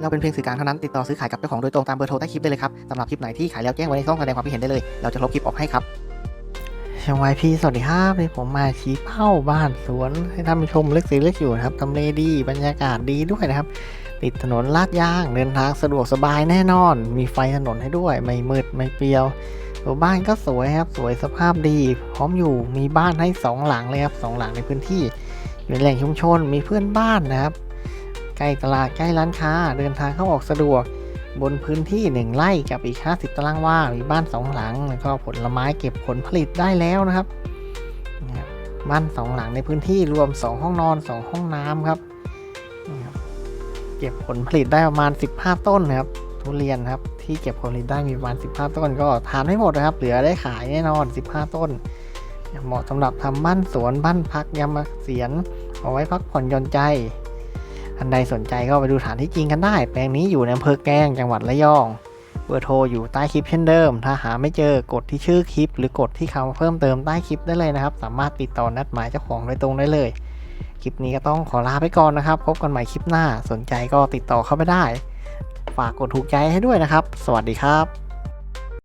เราเป็นเพียงสื่อกลางเท่านั้นติดต่อซื้อขายกับเจ้าของโดยตรงตามเบอร์โทรใต้คลิปได้เลยครับสำหรับคลิปไหนที่ขายแล้วแจ้งไว้ในช่องแสดงความคิดเห็นได้เลย เราจะลบคลิปออกให้ครับชาวายพีสวัสดีครับนี่ผมมาชี้เป้าบ้านสวนให้ท่านผู้ชมเลือกซื้อเลือกอยู่นะครับทำเลดีบรรยากาศดีด้วยนะครับ ติดถนนลาดยางเดินทางสะดวกสบายแน่นอน มีไฟถนนให้ด้วย ไม่มืดไม่เปรียวตัวบ้านก็สวยครับ สวยสภาพดี พร้อมอยู่มีบ้านให้สองหลังเลยครับสองหลังในพื้นที่อยู่ในแหล่งชุมชนมีเพื่อนบ้านนะครับ ใกล้ตลาดใกล้ร้านค้าเดินทางเข้าออกสะดวก บนพื้นที่หนึ่งไร่กับอีก 50 ตารางวามีบ้านสองหลัง แล้วก็ผลไม้เก็บผลผลิตได้แล้วนะครับ บ้านสองหลังในพื้นที่รวม 2 ห้องนอน 2 ห้องน้ำครับนี่ครับ เก็บผลผลิตได้ประมาณ 15 ต้นนะครับทุเรียนครับที่เก็บผลผลิตได้มีประมาณ 15 ต้น ก็ทานไม่หมดนะครับ เหลือได้ขายแน่นอน 15 ต้น เหมาะสำหรับทำบ้านสวนบ้านพักยามเกษียณเอาไว้พักผ่อนหย่อนใจ ท่านใดสนใจก็ไปดูฐานที่จริงกันได้ แปลงนี้อยู่ในอำเภอแกลงจังหวัดระยอง เบอร์โทรอยู่ใต้คลิปเช่นเดิม ถ้าหาไม่เจอกดที่ชื่อคลิป หรือกดที่คำเพิ่มเติมใต้คลิปได้เลยนะครับ สามารถติดต่อนัดหมายเจ้าของโดยตรงได้เลย คลิปนี้ก็ต้องขอลาไปก่อนนะครับ พบกันใหม่คลิปหน้า สนใจก็ติดต่อเข้าไปได้ ฝากกดถูกใจให้ด้วยนะครับ สวัสดีครับ